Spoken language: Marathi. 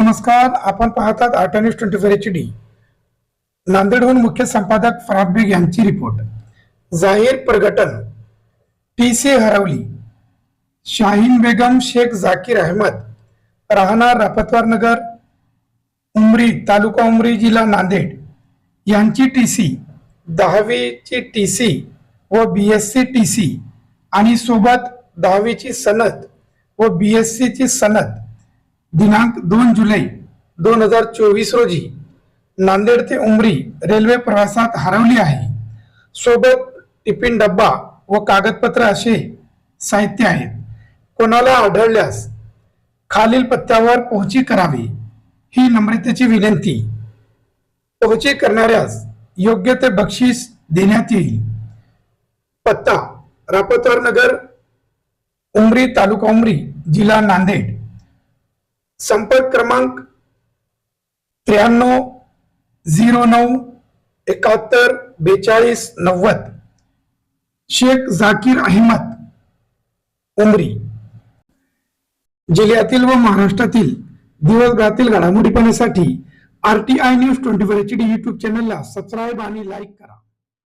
नमस्कार आपण पाहतात art news twenty four H D नांदेडहून मुख्य संपादक फराद बेग यांची रिपोर्ट. जाहीर प्रगटन. टी सी हरवली. शाहीन बेगम शेख झाकीर अहमद. राहणार रापतवार नगर. उमरी तालुका उमरी जिल्हा नांदेड. यांची टी सी. दहावीची टी सी व B S C T C आणि सोबत दहावीची सनद व बी एस सीची सनद. दिनांक दोन जुलै दोन हजार चोवीस रोजी नांदेड ते उमरी रेल्वे प्रवासात हरवली आहे. सोबत टिफिन डब्बा व कागदपत्र असे साहित्य आहेत. कोणाला आढळल्यास खालील पत्त्यावर पोहोची करावी ही नम्रतेची विनंती. पोहोची करणाऱ्यास योग्य ते बक्षीस देण्यात येईल. पत्ता रापतवार नगर उमरी तालुका उमरी जिल्हा नांदेड. संपर्क क्रमांक त्र्याण्णव झिरो नऊ एकाहत्तर बेचाळीस नव्वद. शेख जाकीर अहमद उमरी. जिल्ह्यातील व महाराष्ट्रातील दिवसभरातील घडामोडी पाहण्यासाठी RTI news twenty four H D YouTube चॅनलला सबस्क्राईब आणि लाईक करा.